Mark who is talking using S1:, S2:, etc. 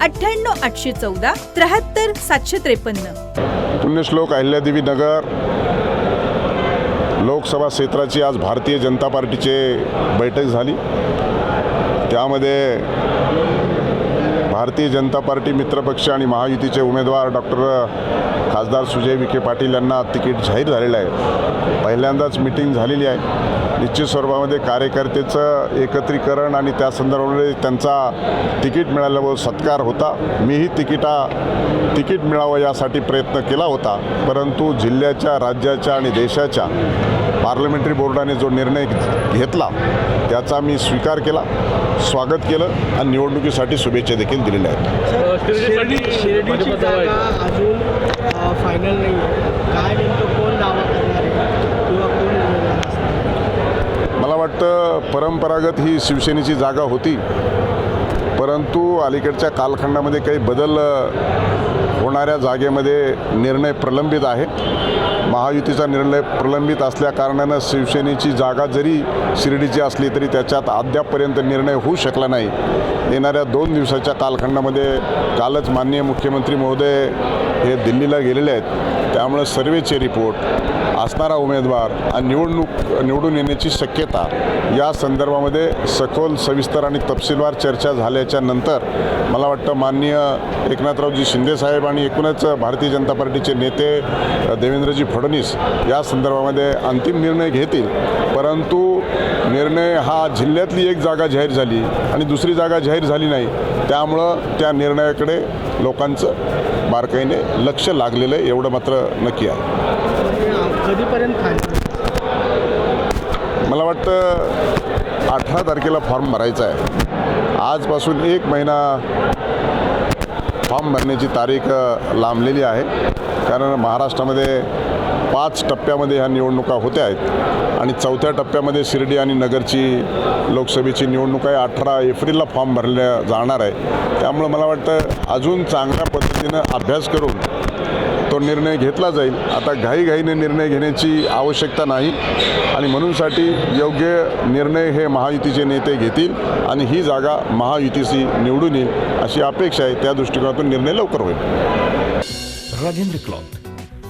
S1: अठ्ठ्याण्णव आठशे चौदा त्र्याहत्तर सातशे त्रेपन्न.
S2: पुण्यश्लोक अहिल्यादेवी नगर. लोकसभा क्षेत्राची आज भारतीय जनता पार्टीचे बैठक झाली. त्यामध्ये भारतीय जनता पार्टी मित्रपक्ष आणि महायुतीचे उमेदवार डॉक्टर खासदार सुजय विखे पाटील यांना तिकीट जाहीर झालेलं आहे. पहिल्यांदाच मिटिंग झालेली आहे. निश्चित स्वरूपामध्ये कार्यकर्तेचं एकत्रीकरण आणि त्या संदर्भामध्ये त्यांचा तिकीट मिळाल्यावर सत्कार होता. मीही तिकिटा तिकीट मिळावं यासाठी प्रयत्न केला होता. परंतु जिल्ह्याच्या राज्याच्या आणि देशाच्या पार्लमेंटरी बोर्डाने जो निर्णय घेतला त्याचा मी स्वीकार केला स्वागत केलं आणि निवडणुकीसाठी शुभेच्छा देखील दिलेल्या आहेत.
S3: शिर्डी शिर्डीची जागा अजून फायनल नाही आहे काय नेमकं कोण दावा करणार आहे किंवा कोण उमेदवार असणार
S2: मला वाटतं परंपरागत ही शिवसेनेची जागा होती. परंतु अलीकडच्या कालखंडामध्ये काही बदल होणाऱ्या जागेमध्ये निर्णय प्रलंबित आहे महायुतीचा निर्णय प्रलंबित असल्याकारणानं शिवसेनेची जागा जरी शिर्डीची असली तरी त्याच्यात अद्यापपर्यंत निर्णय होऊ शकला नाही. येणाऱ्या दोन दिवसाच्या कालखंडामध्ये कालच माननीय मुख्यमंत्री महोदय हे दिल्लीला गेलेले आहेत. त्यामुळं सर्वेचे रिपोर्ट असणारा उमेदवार आणि निवडणूक निवडून येण्याची शक्यता या संदर्भामध्ये सखोल सविस्तर आणि तपशीलवार चर्चा झाल्याच्यानंतर मला वाटतं माननीय एकनाथरावजी शिंदेसाहेब आणि एकूणच भारतीय जनता पार्टीचे नेते देवेंद्रजी फडणवीस या संदर्भामध्ये अंतिम निर्णय घेतील. परंतु निर्णय हा जिल्ह्यातली एक जागा जाहीर झाली आणि दुसरी जागा जाहीर झाली नाही त्यामुळं त्या निर्णयाकडे लोकांचं बारकाईने लक्ष लागलेलं आहे एवढं मात्र नक्की आहे. मला वाटतं अठरा तारखेला फॉर्म भरायचा आहे. आजपासून एक महिना फॉर्म भरण्याची तारीख लांबलेली आहे. कारण महाराष्ट्रामध्ये पाच टप्प्यामध्ये ह्या निवडणुका होत्या आहेत. आणि चौथ्या टप्प्यामध्ये शिर्डी आणि नगरची लोकसभेची निवडणूक आहे. अठरा एप्रिलला फॉर्म भरल्या जाणार आहे. त्यामुळं मला वाटतं अजून चांगल्या पद्धतीनं अभ्यास करून तो निर्णय घेतला जाईल. आता घाईघाईने निर्णय घेण्याची आवश्यकता नाही. आणि म्हणूनसाठी योग्य निर्णय हे महायुतीचे नेते घेतील आणि ही जागा महायुतीशी निवडून येईल अशी अपेक्षा आहे. त्या दृष्टिकोनातून निर्णय लवकर होईल.
S4: राजेंद्र क्लॉथ